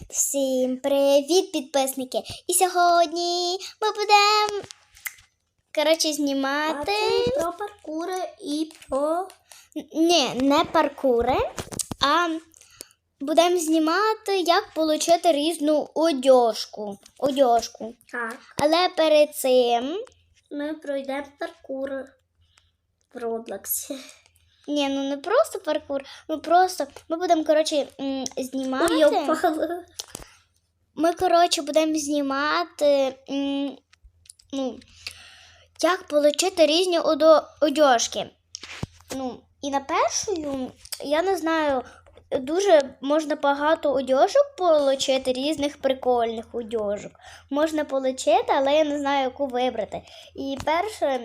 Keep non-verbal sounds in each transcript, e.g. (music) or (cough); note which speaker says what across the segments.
Speaker 1: Всім привіт, підписники! І сьогодні ми будемо коротше знімати.
Speaker 2: про паркури і про
Speaker 1: Ні, не паркури, а будемо знімати, як отримати різну одежку. одежку.
Speaker 2: так.
Speaker 1: Але перед цим.
Speaker 2: Ми пройдемо паркури в Роблоксі.
Speaker 1: Ні, ну не просто паркур, ми просто ми будемо коротше знімати.
Speaker 2: Я впала.
Speaker 1: Ми, коротше, будемо знімати, ну, як отримати різні одежки. Ну, і на першою, я не знаю, дуже можна багато одежок отримати, різних прикольних одежок. Можна отримати, але я не знаю, яку вибрати. І перше,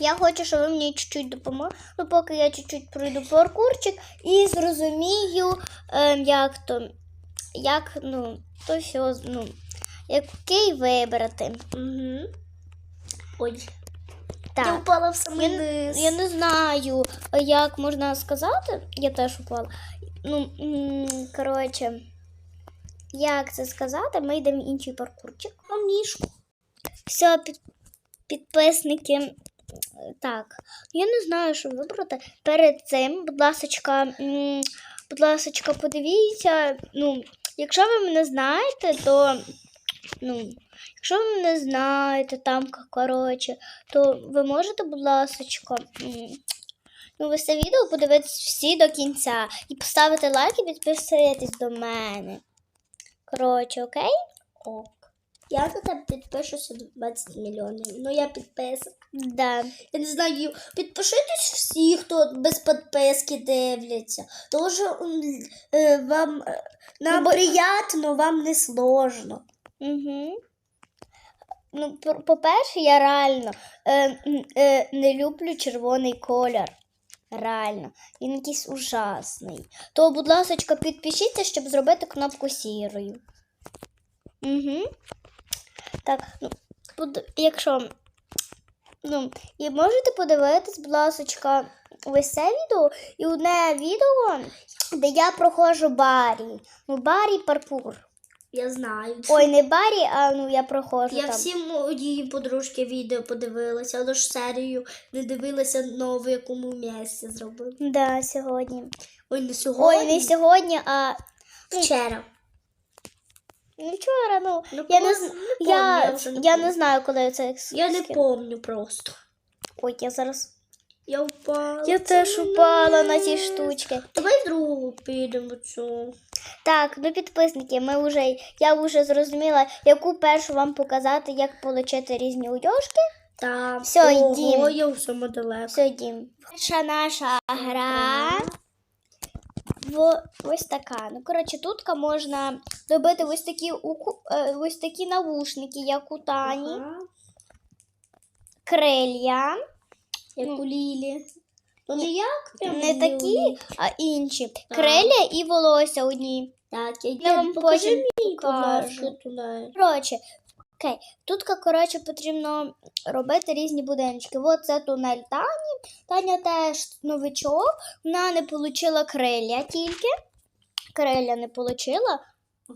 Speaker 1: я хочу, щоб ви мені чуть-чуть допомогли, ну, поки я чуть-чуть пройду паркурчик і зрозумію, ем, як то як, ну, то все, ну, який вибрати.
Speaker 2: Угу. Ой, я
Speaker 1: Так.
Speaker 2: впала в самий
Speaker 1: Я,
Speaker 2: низ.
Speaker 1: я не знаю, як можна сказати. Я теж упала. Ну, коротше, як це сказати, ми йдемо в інший паркурчик.
Speaker 2: А мішку.
Speaker 1: Все, під, підписники. Так, я не знаю, що вибрати. Перед цим, будь ласочка, м, будь ласочка, подивіться. Ну, якщо ви мене знаєте, то ну, якщо ви мене знаєте, там, коротше, то ви можете, будь ласочка, м, ну, ви це відео подивитися всі до кінця і поставити лайк і підписатись до мене. Коротше, окей?
Speaker 2: Ок. Я на тебе підпишуся до 20 мільйонів. Ну я підписана.
Speaker 1: Да.
Speaker 2: Я не знаю, підпишитесь всі, хто без підписки дивляться. Тоже м, е, вам е, нам
Speaker 1: бо-
Speaker 2: приємно, вам не сложно.
Speaker 1: Угу. Ну, по- по-перше, я реально е, е, не люблю червоний колір. Реально, він якийсь ужасний. То, будь ласка, підпишіться, щоб зробити кнопку сірою. Угу. Так, ну, буд- якщо. Ну, і можете подивитись, будь ласка, ось це відео і одне відео, де я проходжу барі. Ну, барі паркур.
Speaker 2: Я знаю.
Speaker 1: Ой, не барі, а ну я проходжу
Speaker 2: Я
Speaker 1: там.
Speaker 2: всі мої подружки відео подивилася, але ж серію не дивилася нову, в місці зробили.
Speaker 1: Да, сьогодні.
Speaker 2: Ой, не сьогодні.
Speaker 1: Ой, не сьогодні, а
Speaker 2: вчора.
Speaker 1: Ну, вчора, ну,
Speaker 2: Ну,
Speaker 1: я не з-
Speaker 2: не помню,
Speaker 1: я,
Speaker 2: я не
Speaker 1: я не знаю, коли це
Speaker 2: Я не помню просто.
Speaker 1: Ой, я зараз.
Speaker 2: Я впала.
Speaker 1: Я теж упала на ці штучки.
Speaker 2: Давай другу підемо цю.
Speaker 1: Так, ну підписники, ми вже, я вже зрозуміла, яку першу вам показати, як отримати різні одежки.
Speaker 2: Так. Ого,
Speaker 1: йдім.
Speaker 2: все далеко.
Speaker 1: Все, Дім. Перша наша гра. Во- ось така. Ну, коротше, тут можна робити ось такі, уку- е, ось такі навушники, як у Тані,
Speaker 2: Ага.
Speaker 1: крилья,
Speaker 2: Як
Speaker 1: Ну.
Speaker 2: у Лілі. Ну не як прям
Speaker 1: не
Speaker 2: у
Speaker 1: такі, а інші. Крилья і волосся одні.
Speaker 2: Так, я,
Speaker 1: Я вам
Speaker 2: покажи
Speaker 1: потім
Speaker 2: мені,
Speaker 1: покажу. Коротше, окей, тут коротше, потрібно робити різні будиночки. От це тунель Тані. Таня теж новичок. Вона не отримала крилля тільки. Крилля не отримала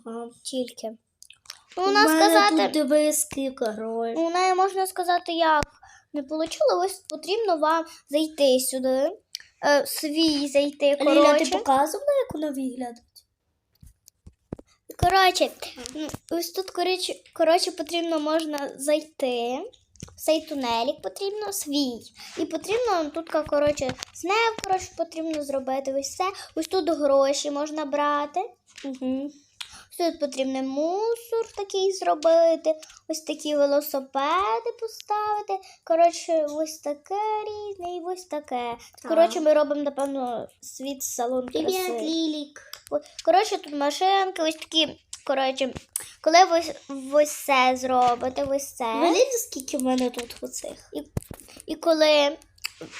Speaker 2: Ага.
Speaker 1: тільки. Ну,
Speaker 2: У
Speaker 1: вона сказати,
Speaker 2: тут скільки грошей.
Speaker 1: ну, у неї можна сказати, як не отримала, ось потрібно вам зайти сюди. Е, свій зайти.
Speaker 2: Ліля, ти показувала, як вона виглядає?
Speaker 1: Коротше, ось тут коротше, коротше, потрібно можна зайти. В цей тунелік потрібно свій. І потрібно тут, коротше, з нею, коротше, потрібно зробити ось все. Ось тут гроші можна брати.
Speaker 2: Угу.
Speaker 1: Тут потрібно мусор такий зробити, ось такі велосипеди поставити. Коротше, ось таке різне і ось таке.
Speaker 2: Так.
Speaker 1: Коротше, ми робимо, напевно, світ салон
Speaker 2: Привіт. Лілік.
Speaker 1: Коротше, тут машинки, ось такі. Коротше, коли ви ось- ось це зробите, ось це.
Speaker 2: Видите, скільки в мене тут оцих?
Speaker 1: І коли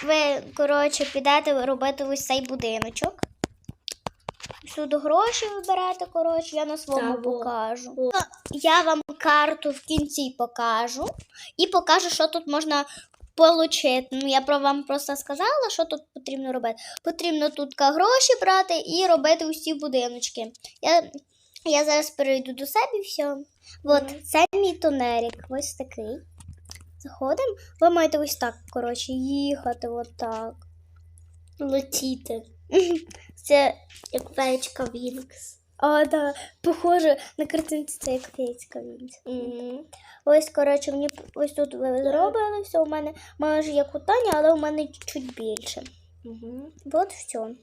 Speaker 1: ви, коротше, підете робити ось цей будиночок. Сюди гроші виберете, коротше, я на своєму покажу.
Speaker 2: о.
Speaker 1: Я вам карту в кінці покажу і покажу, що тут можна отримати. Ну, я про вам просто сказала, що тут потрібно робити. Потрібно тут гроші брати і робити усі будиночки. Я Я зараз перейду до себе і все. От,
Speaker 2: Мгм.
Speaker 1: це мій тонерик. Ось такий. Заходимо. Ви маєте ось так, коротше, їхати отак.
Speaker 2: Летіти, (laughs)
Speaker 1: Це,
Speaker 2: як печка Вінкс.
Speaker 1: а, да, похоже на картинці, це як фейська він.
Speaker 2: Угу.
Speaker 1: Ось, коротше, мені ось тут ви зробили все. У мене майже як у Тані, але у мене чуть більше.
Speaker 2: Угу.
Speaker 1: От все.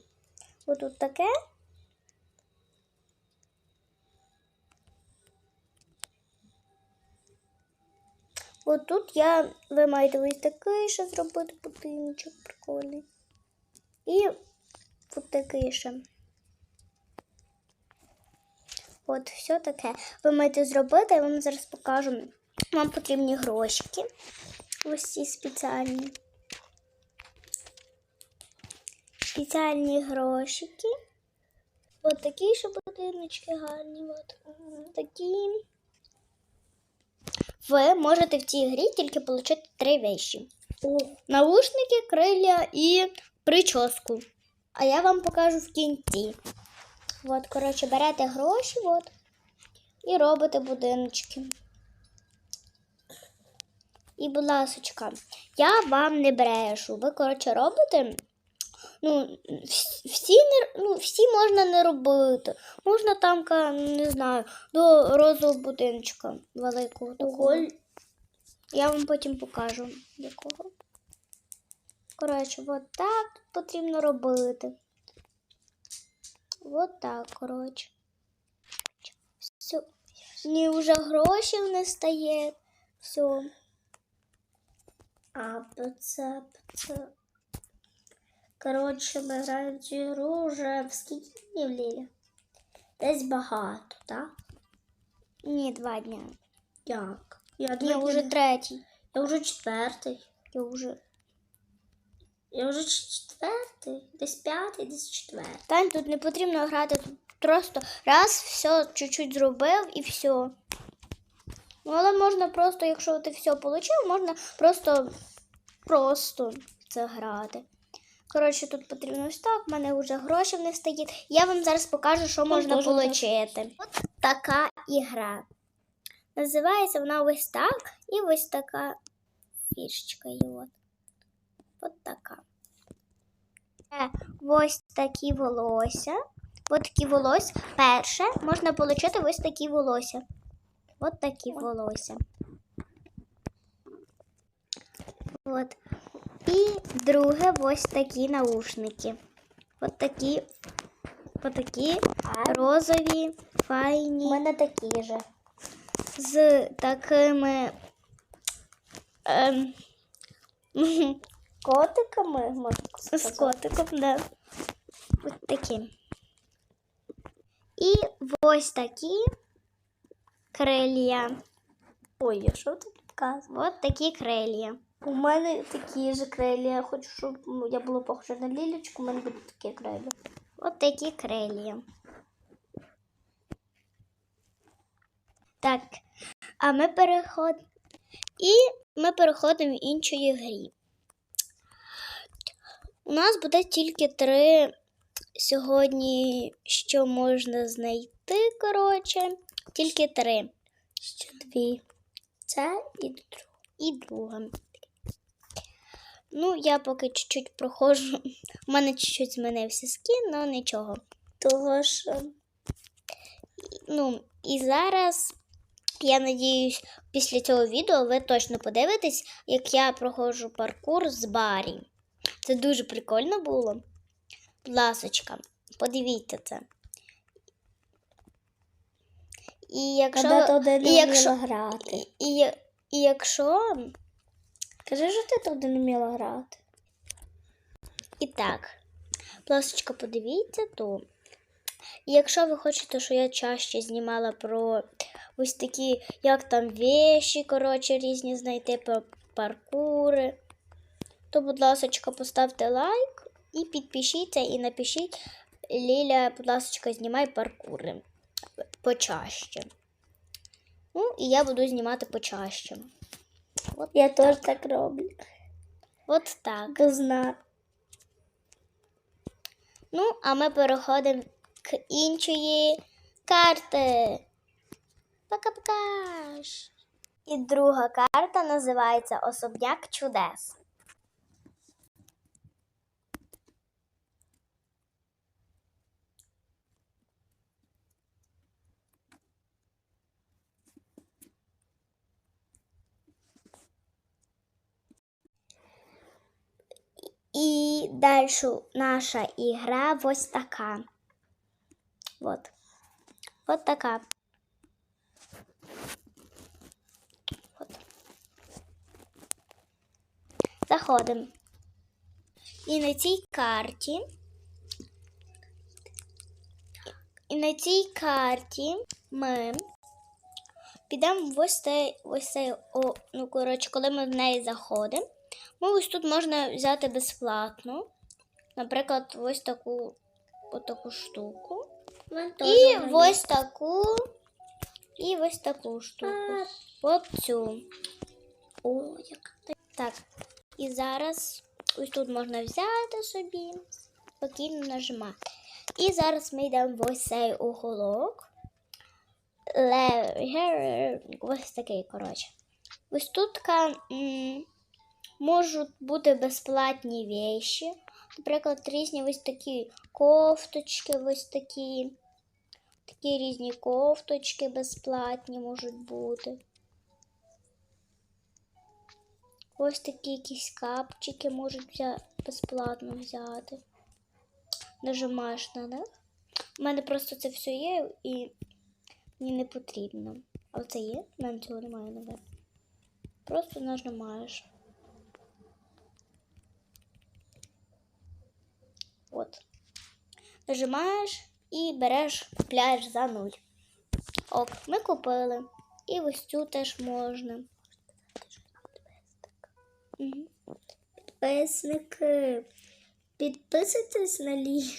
Speaker 1: От тут таке. От тут я, ви маєте ось такий ще зробити будиночок прикольний. І от такий ще. От, все таке. Ви маєте зробити, я вам зараз покажу. Вам потрібні грошики. Ось ці спеціальні. Спеціальні грошики. От такі ще будиночки гарні. От. Такі. Ви можете в цій грі тільки отримати три вещі: наушники, крилля і прическу. А я вам покажу в кінці. От, коротше, берете гроші от, і робите будиночки. І, будь ласочка, я вам не брешу. Ви, коротше, робите. Ну, всі, не, ну, всі можна не робити. Можна там, не знаю, до розового будиночка великого. такого. Я вам потім покажу якого. Коротше, от так потрібно робити. От так, коротше. Все. Ні, вже грошей не стає. Все.
Speaker 2: А, це, це. Коротше, ми граємо цю ігру вже в скільки днів, Ліля? Десь багато, так?
Speaker 1: Ні, два дня.
Speaker 2: Як? Я, два
Speaker 1: вже третій.
Speaker 2: я вже четвертий.
Speaker 1: Я вже.
Speaker 2: Я вже четвертий, десь п'ятий, десь четвертий.
Speaker 1: Тань, тут не потрібно грати. Тут просто раз, все, чуть-чуть зробив і все. Ну, але можна просто, якщо ти все отримав, можна просто, просто це грати. Коротше, тут потрібно ось так, в мене вже грошей не стає. Я вам зараз покажу, що можна отримати. От така ігра. Називається вона ось так і ось така фішечка є. От, така. Е, ось такі волосся. Ось такі волосся. Перше можна отримати ось такі волосся. От такі волосся. От. І друге ось такі наушники. От такі, от такі розові, файні.
Speaker 2: У мене такі же.
Speaker 1: з такими. Ем, (laughs)
Speaker 2: Котиками, можна
Speaker 1: з
Speaker 2: сказати.
Speaker 1: котиком, да. Ось такі. І ось такі крилья.
Speaker 2: Ой, а що тут показує?
Speaker 1: От такі крилья.
Speaker 2: У мене такі ж крилі. Я хочу, щоб ну, я була похожа на лілечку, у мене будуть такі крилі.
Speaker 1: От такі крилья. Так, а ми переходимо. І ми переходимо в іншої грі. У нас буде тільки три сьогодні, що можна знайти, коротше. Тільки три.
Speaker 2: Ще дві. Це і друга.
Speaker 1: І друга. Ну, я поки чуть-чуть проходжу. У мене чуть-чуть змінився скін, але нічого.
Speaker 2: Того що
Speaker 1: Ну, і зараз, я надіюсь, після цього відео ви точно подивитесь, як я проходжу паркур з Барі. Це дуже прикольно було. Ласочка, подивіться це. І якщо,
Speaker 2: туди
Speaker 1: і
Speaker 2: не
Speaker 1: якщо-
Speaker 2: вміла грати.
Speaker 1: і, і, і якщо
Speaker 2: Кажи, що ти туди не вміла грати.
Speaker 1: І так, будь ласочка, подивіться то. І якщо ви хочете, щоб я чаще знімала про ось такі, як там віші, коротше, різні знайти про паркури, то, будь ласочка, поставте лайк і підпишіться, і напишіть Ліля, будь ласочка, знімай паркури почаще. Ну, і я буду знімати почаще. От,
Speaker 2: Я теж так роблю.
Speaker 1: от так.
Speaker 2: Знаю.
Speaker 1: Ну, а ми переходимо к іншої карти. Пока-пока. І друга карта називається Особняк чудес. І далі наша ігра ось така. Вот. Вот така. Вот. Заходимо. І на цій карті. І на цій карті ми підемо в ось цей, ось цей, о, ну, коротше, коли ми в неї заходимо, ми ось тут можна взяти безплатно. Наприклад, ось таку, ось таку штуку. І ось таку. І ось таку штуку. От цю.
Speaker 2: О, як
Speaker 1: Так. І зараз ось тут можна взяти собі, спокійно нажимати. І зараз ми йдемо в ось цей уголок. Ось такий, коротше. Ось тут м, можуть бути безплатні віші. Наприклад, різні ось такі кофточки, ось такі. Такі різні кофточки безплатні можуть бути. Ось такі якісь капчики можуть взя... безплатно взяти. Нажимаєш на них. У мене просто це все є і мені не потрібно. А оце є? У мене цього немає нове. Просто нажимаєш. От. Нажимаєш і береш, купляєш за нуль. Ок, ми купили. І ось цю теж можна. Мгм.
Speaker 2: підписники. Підписуйтесь на Ліль.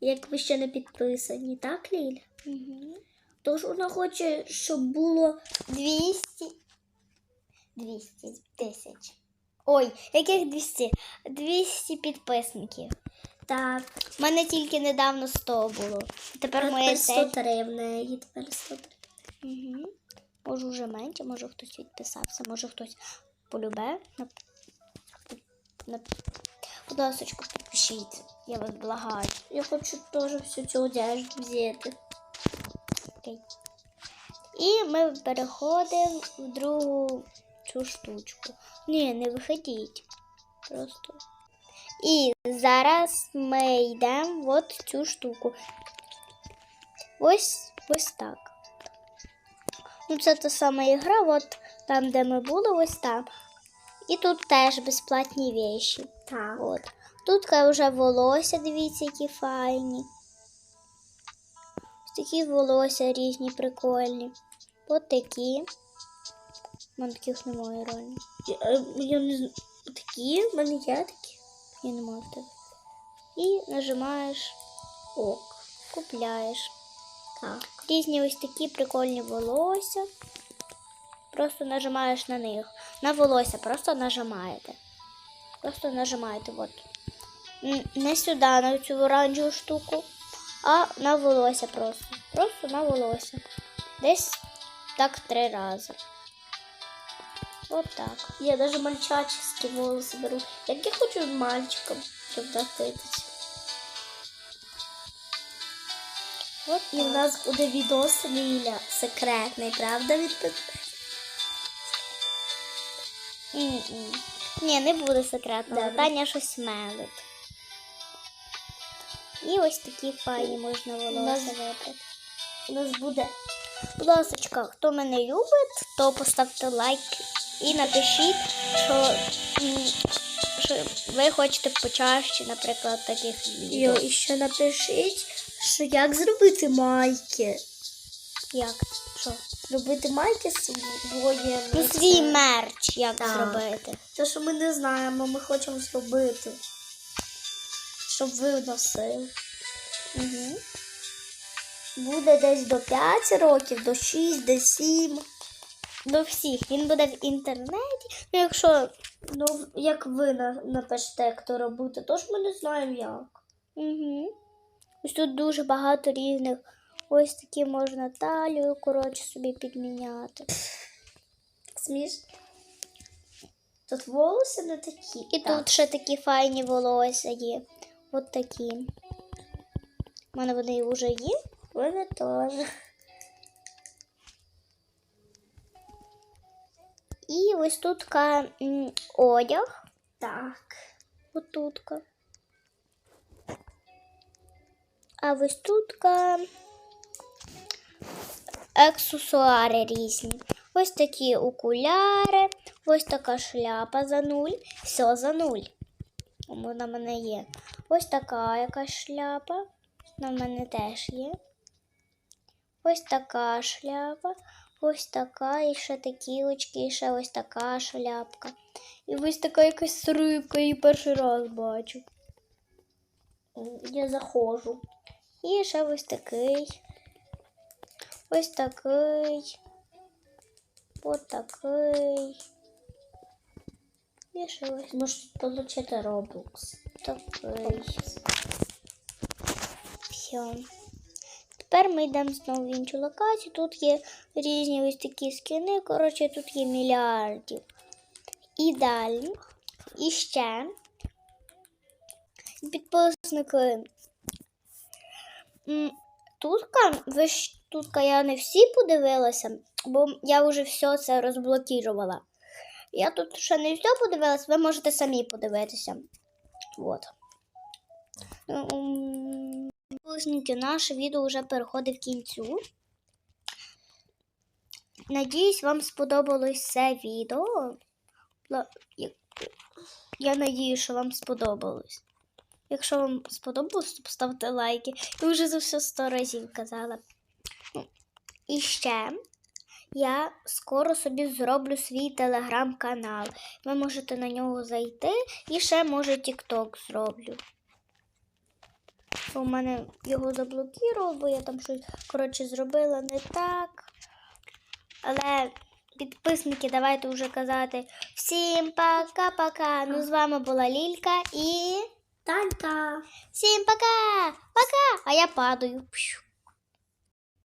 Speaker 2: Як ви ще не підписані, так, Ліль?
Speaker 1: Мгм.
Speaker 2: Тож вона хоче, щоб було
Speaker 1: 200. 200 тисяч. Ой, яких 200? 200 підписників.
Speaker 2: Так.
Speaker 1: У мене тільки недавно 100 було. Тепер моє
Speaker 2: тепер 100
Speaker 1: 100.
Speaker 2: три в неї, тепер 103.
Speaker 1: Угу. Може вже менше, може хтось відписався, може хтось полюбе. Будь ласка, підпишіть. Я вас благаю.
Speaker 2: Я хочу теж всю цю одежду взяти.
Speaker 1: Окей. І ми переходимо в другу цю штучку. Ні, не виходіть. Просто. І зараз ми йдемо от цю штуку. Ось ось так. Ну, це та сама ігра, от там, де ми були, ось там. І тут теж безплатні віші.
Speaker 2: Так.
Speaker 1: От. Тут вже волосся, дивіться, які файні. Ось такі волосся різні, прикольні. От такі. У мене таких немає реально.
Speaker 2: Я, е, я не знаю. Такі, в мене є такі.
Speaker 1: Я не маю в тебе. І нажимаєш
Speaker 2: Ок.
Speaker 1: купляєш.
Speaker 2: Так.
Speaker 1: Різні ось такі прикольні волосся. Просто нажимаєш на них. На волосся просто нажимаєте. Просто нажимаєте. От. Не сюди, на цю оранжеву штуку, а на волосся просто. Просто на волосся. Десь так три рази. От так.
Speaker 2: Я навіть мальчачі волоси беру. Як я хочу мальчиком превратитися.
Speaker 1: От
Speaker 2: І в нас буде відос Ліля секретний, правда, від
Speaker 1: М-м. Ні, не буде секретного. Таня щось мелить. І ось такі файні можна волосся
Speaker 2: нас-
Speaker 1: вибрати.
Speaker 2: У нас буде
Speaker 1: Будь ласка, хто мене любить, то поставте лайк і напишіть, що, що ви хочете почаще, наприклад, таких відео.
Speaker 2: І ще напишіть, що як зробити майки.
Speaker 1: Як? Що?
Speaker 2: Зробити майки своє.
Speaker 1: Ну, свій мерч як
Speaker 2: Так.
Speaker 1: зробити.
Speaker 2: Те, що ми не знаємо, ми хочемо зробити. Щоб ви носили.
Speaker 1: Угу.
Speaker 2: Буде десь до 5 років, до 6, до 7.
Speaker 1: До всіх. Він буде в інтернеті. Ну, якщо
Speaker 2: Ну, як ви напишете, як то робити, тож ми не знаємо як.
Speaker 1: Угу. Ось тут дуже багато різних Ось такі можна талію, коротше, собі підміняти.
Speaker 2: Смішно. Тут волоси не такі.
Speaker 1: І тут ще такі файні волосся є. От такі. У мене вони вже є.
Speaker 2: У мене теж.
Speaker 1: І ось тут одяг.
Speaker 2: Так.
Speaker 1: Отутка. А ось тут аксесуари різні. Ось такі окуляри, ось така шляпа за нуль. Все за нуль. Вона в мене є. Ось така якась шляпа. На мене теж є. Ось така шляпа, ось така, і ще такі очки, і ще ось така шляпка. І ось така якась рибка, її перший раз бачу.
Speaker 2: Я заходжу.
Speaker 1: І ще ось такий. Ось такий. Ось такий. І ще ось
Speaker 2: Можеш отримати Roblox.
Speaker 1: такий. Все. Тепер ми йдемо знову в іншу локацію. Тут є різні ось такі скини. Коротше, тут є мільярдів. І далі. І ще. Підписники. Тутка, ви ж тутка я не всі подивилася, бо я вже все це розблокірувала. Я тут ще не все подивилася, ви можете самі подивитися. Вот. Підписники, наше відео вже переходить в кінцю. Надіюсь, вам сподобалось це відео. Я- надію, що вам сподобалось. Якщо вам сподобалось, то поставте лайки. Я вже за все сто разів казала. Ну, І ще я скоро собі зроблю свій телеграм-канал. Ви можете на нього зайти і ще, може, TikTok зроблю. У мене його заблокував, бо я там щось коротше зробила не так. Але підписники, давайте вже казати всім пока-пока. Ну, з вами була Лілька і
Speaker 2: Танька.
Speaker 1: всім пока! Пока! А я падаю.